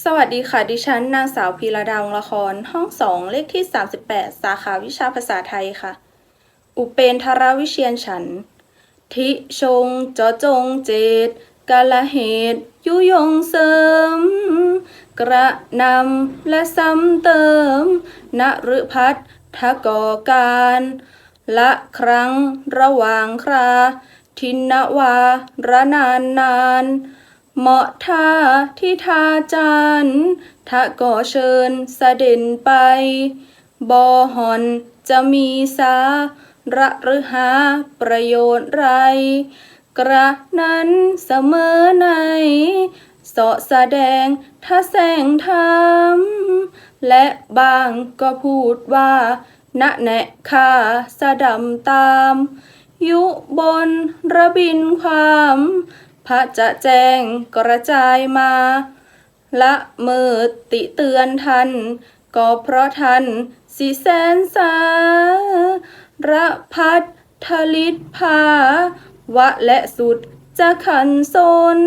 สวัสดีค่ะ ดิฉันนางสาวพีระดาวงละคร ห้องสองเลขที่ 38 สาขาวิชาภาษาไทยค่ะ อุเปนทรวิเชียนฉัน ทิชง จอจงเจตกาลเหตุ ยุยงเสริม กระนำและซ้ำเติมนฤพัฒทก่อการ ละครั้งระหว่างครา ทินวาระนานนาน เหมาะท่าที่ทาจานทะก่อเชิญเสด็จไป บอหอนจะมีสาระหรือหาประโยชน์ไร กระนั้นเสมอในสาะแสดงท่าแสงธรรมและบางก็พูดว่าณแนะข้าสะดำตาม ยุบนระบินความ พระจะแจ้งกระจายมา ละมือติเตือนท่านก็เพราะท่านสิแสนสาระพัดทลิตภาวะและสุดจะขันสน